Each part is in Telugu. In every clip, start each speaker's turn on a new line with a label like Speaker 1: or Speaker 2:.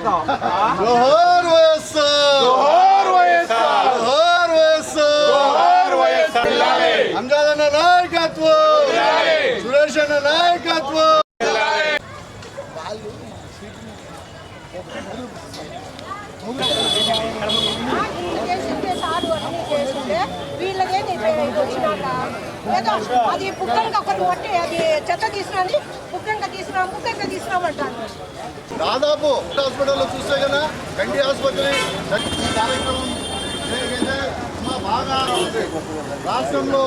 Speaker 1: చేస్తావు
Speaker 2: జోహార్ వైఎస్ఆర్
Speaker 1: జోహార్ వైఎస్ఆర్
Speaker 2: జోహార్ వైఎస్ఆర్
Speaker 1: జోహార్ వైఎస్ఆర్
Speaker 2: అంజాద్ అన్న నాయకత్వం సురేష్ అన్న నాయకత్వం
Speaker 3: చేసిందే సారు అన్నీ వచ్చినాక ఏదో అది పుక్కనక ఒకరు కొట్టి అది చెత్త తీసినది పుక్కనక తీసినా పుక్కనక తీసినామంటారు
Speaker 2: దాదాపు హాస్పిటల్లో చూస్తే కదా గండి ఆసుపత్రి కార్యక్రమం బాగా. రాష్ట్రంలో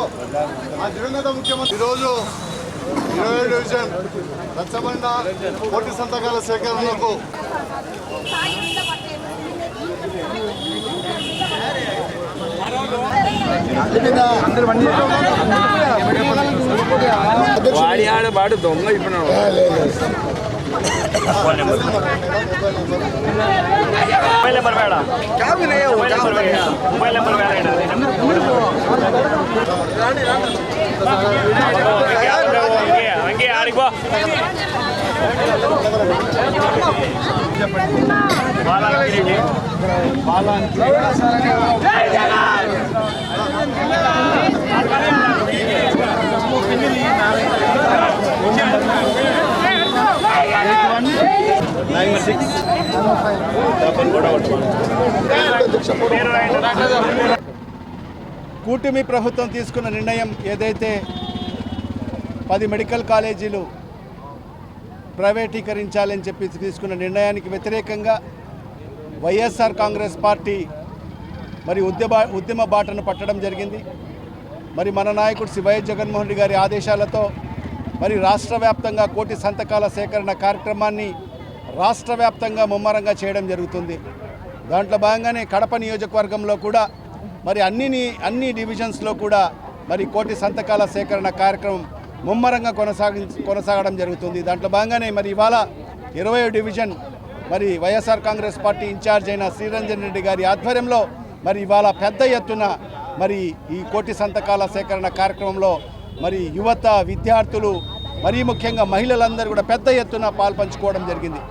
Speaker 2: మా దివంగత ముఖ్యమంత్రి ఈరోజు ఇరవై డివిజన్ రచ్చబండ కోటి సంతకాల సేకరణకు
Speaker 4: వాడి ఆడ వాడు దొంగ ఇప్పుడు ಮೊಬೈಲ್ ನಂಬರ್ ಬೇಡ ಮೊಬೈಲ್ ನಂಬರ್ ಬೇಡ ಮೊಬೈಲ್ ನಂಬರ್ ಬೇಡ ಹಂಗೆ ಹಂಗೆ ಆಡಿಗೋ ಬಾಲಾಂಗಿರಿ నైన్ సిక్స్ డబల్ కూడా
Speaker 5: కూటమి ప్రభుత్వం తీసుకున్న నిర్ణయం ఏదైతే పది మెడికల్ కాలేజీలు ప్రైవేటీకరించాలని చెప్పి తీసుకున్న నిర్ణయానికి వ్యతిరేకంగా వైఎస్ఆర్ కాంగ్రెస్ పార్టీ మరి ఉద్యమ ఉద్యమ బాటను పట్టడం జరిగింది. మరి మన నాయకుడు శివయ్య వైఎస్ జగన్మోహన్ రెడ్డి గారి ఆదేశాలతో మరి రాష్ట్ర వ్యాప్తంగా కోటి సంతకాల సేకరణ కార్యక్రమాన్ని రాష్ట్ర వ్యాప్తంగా ముమ్మరంగా చేయడం జరుగుతుంది. దాంట్లో భాగంగానే కడప నియోజకవర్గంలో కూడా మరి అన్ని అన్ని డివిజన్స్లో కూడా మరి కోటి సంతకాల సేకరణ కార్యక్రమం ముమ్మరంగా కొనసాగి కొనసాగడం జరుగుతుంది. దాంట్లో భాగంగానే మరి ఇవాళ ఇరవై డివిజన్ మరి వైఎస్ఆర్ కాంగ్రెస్ పార్టీ ఇన్ఛార్జ్ అయిన శ్రీరంజన్ రెడ్డి గారి ఆధ్వర్యంలో మరి ఇవాళ పెద్ద ఎత్తున మరి ఈ కోటి సంతకాల సేకరణ కార్యక్రమంలో మరి యువత విద్యార్థులు మరీ ముఖ్యంగా మహిళలందరూ కూడా పెద్ద ఎత్తున పాల్పంచుకోవడం జరిగింది.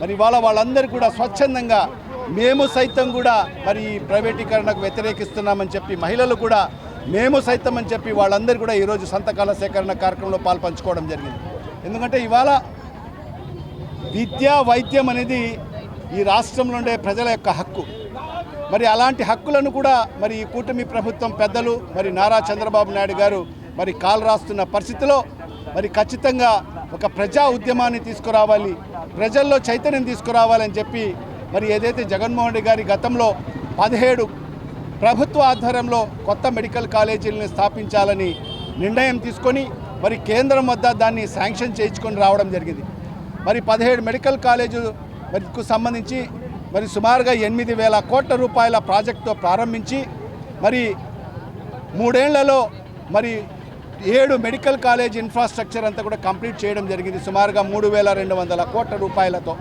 Speaker 5: మరి ఇవాళ వాళ్ళందరూ కూడా స్వచ్ఛందంగా మేము సైతం కూడా మరి ప్రైవేటీకరణకు వ్యతిరేకిస్తున్నామని చెప్పి మహిళలు కూడా మేము సైతం అని చెప్పి వాళ్ళందరూ కూడా ఈరోజు సంతకాల సేకరణ కార్యక్రమంలో పాల్పంచుకోవడం జరిగింది. ఎందుకంటే ఇవాళ విద్య వైద్యం అనేది ఈ రాష్ట్రంలో ఉండే ప్రజల యొక్క హక్కు. మరి అలాంటి హక్కులను కూడా మరి ఈ కూటమి ప్రభుత్వం పెద్దలు మరి నారా చంద్రబాబు నాయుడు గారు మరి కాలు రాస్తున్న పరిస్థితిలో మరి ఖచ్చితంగా ఒక ప్రజా ఉద్యమాన్ని తీసుకురావాలి ప్రజల్లో చైతన్యం తీసుకురావాలని చెప్పి మరి ఏదైతే జగన్మోహన్ రెడ్డి గారి గతంలో పదిహేడు ప్రభుత్వ ఆధ్వర్యంలో కొత్త మెడికల్ కాలేజీలను స్థాపించాలని నిర్ణయం తీసుకొని మరి కేంద్రం వద్ద దాన్ని శాంక్షన్ చేయించుకొని రావడం జరిగింది. మరి పదిహేడు మెడికల్ కాలేజు మరికు సంబంధించి మరి సుమారుగా ఎనిమిది వేల కోట్ల రూపాయల ప్రాజెక్టుతో ప్రారంభించి మరి మూడేళ్ళలో మరి ఏడు మెడికల్ కాలేజ్ ఇన్ఫ్రాస్ట్రక్చర్ అంతా కూడా కంప్లీట్ చేయడం జరిగింది. సుమారుగా మూడు వేల రెండు వందల కోట్ల రూపాయలతో.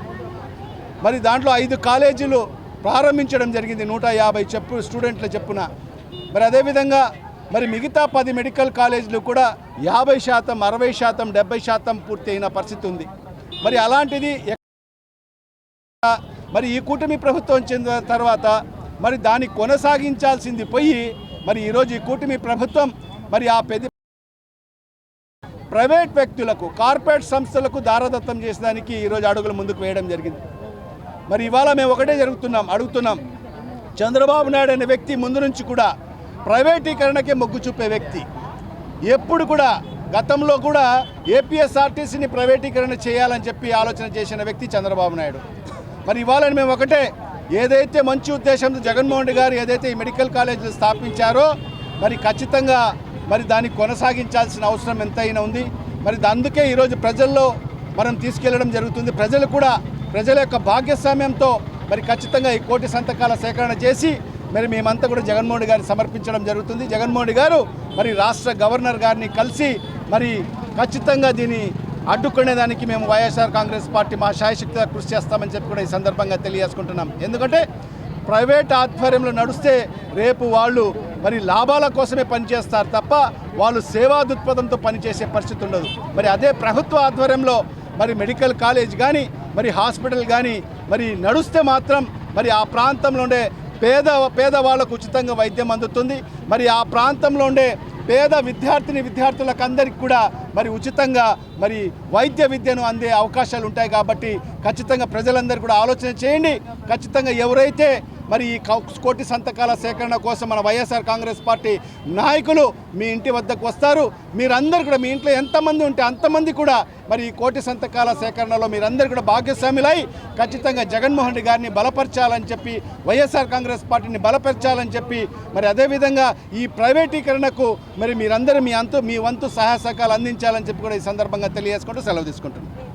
Speaker 5: మరి దాంట్లో ఐదు కాలేజీలు ప్రారంభించడం జరిగింది నూట యాభై చెప్పు స్టూడెంట్ల చెప్పున. మరి అదేవిధంగా మరి మిగతా పది మెడికల్ కాలేజీలు కూడా యాభై శాతం అరవై శాతం డెబ్బై శాతం పూర్తి అయిన పరిస్థితి ఉంది. మరి అలాంటిది మరి ఈ కూటమి ప్రభుత్వం చెందిన తర్వాత మరి దాన్ని కొనసాగించాల్సింది పోయి మరి ఈరోజు ఈ కూటమి ప్రభుత్వం మరి ఆ పెద్ద ప్రైవేట్ వ్యక్తులకు కార్పొరేట్ సంస్థలకు దారదత్తం చేసేదానికి ఈరోజు అడుగులు ముందుకు వేయడం జరిగింది. మరి ఇవాళ మేము ఒకటే జరుగుతున్నాం అడుగుతున్నాం. చంద్రబాబు నాయుడు అనే వ్యక్తి ముందు నుంచి కూడా ప్రైవేటీకరణకే మొగ్గు చూపే వ్యక్తి. ఎప్పుడు కూడా గతంలో కూడా ఏపీఎస్ఆర్టీసీని ప్రైవేటీకరణ చేయాలని చెప్పి ఆలోచన చేసిన వ్యక్తి చంద్రబాబు నాయుడు. మరి ఇవాళ మేము ఒకటే ఏదైతే మంచి ఉద్దేశంతో జగన్మోహన్ రెడ్డి గారు ఏదైతే ఈ మెడికల్ కాలేజీలు స్థాపించారో మరి ఖచ్చితంగా మరి దాన్ని కొనసాగించాల్సిన అవసరం ఎంతైనా ఉంది. మరి అందుకే ఈరోజు ప్రజల్లో మనం తీసుకెళ్ళడం జరుగుతుంది. ప్రజలు కూడా ప్రజల యొక్క భాగ్యస్వామ్యంతో మరి ఖచ్చితంగా ఈ కోటి సంతకాల సేకరణ చేసి మరి మేమంతా కూడా జగన్మోహన్ గారిని సమర్పించడం జరుగుతుంది. జగన్మోహన్ గారు మరి రాష్ట్ర గవర్నర్ గారిని కలిసి మరి ఖచ్చితంగా దీన్ని అడ్డుకునేదానికి మేము వైఎస్ఆర్ కాంగ్రెస్ పార్టీ మా శాయశక్తిగా కృషి చేస్తామని చెప్పి కూడా ఈ సందర్భంగా తెలియజేసుకుంటున్నాం. ఎందుకంటే ప్రైవేట్ ఆధ్వర్యంలో నడిస్తే రేపు వాళ్ళు మరి లాభాల కోసమే పనిచేస్తారు తప్ప వాళ్ళు సేవా దృక్పథంతో పనిచేసే పరిస్థితి ఉండదు. మరి అదే ప్రభుత్వ ఆధ్వర్యంలో మరి మెడికల్ కాలేజ్ కానీ మరి హాస్పిటల్ కానీ మరి నడుస్తే మాత్రం మరి ఆ ప్రాంతంలో ఉండే పేద పేదవాళ్ళకు ఉచితంగా వైద్యం అందుతుంది. మరి ఆ ప్రాంతంలో ఉండే పేద విద్యార్థిని విద్యార్థులకు అందరికీ కూడా మరి ఉచితంగా మరి వైద్య విద్యను అందే అవకాశాలు ఉంటాయి కాబట్టి ఖచ్చితంగా ప్రజలందరూ కూడా ఆలోచన చేయండి. ఖచ్చితంగా ఎవరైతే మరి ఈ కౌ- కోటి సంతకాల సేకరణ కోసం మన వైఎస్ఆర్ కాంగ్రెస్ పార్టీ నాయకులు మీ ఇంటి వద్దకు వస్తారు. మీరందరూ కూడా మీ ఇంట్లో ఎంతమంది ఉంటే అంతమంది కూడా మరి ఈ కోటి సంతకాల సేకరణలో మీరందరూ కూడా భాగస్వాములై ఖచ్చితంగా జగన్మోహన్ రెడ్డి గారిని బలపరచాలని చెప్పి వైఎస్ఆర్ కాంగ్రెస్ పార్టీని బలపరచాలని చెప్పి మరి అదేవిధంగా ఈ ప్రైవేటీకరణకు మరి మీరందరూ మీ అంతు మీ వంతు సహాయ సహకారాలు అందించాలని చెప్పి కూడా ఈ సందర్భంగా తెలియజేసుకుంటూ సెలవు తీసుకుంటున్నాను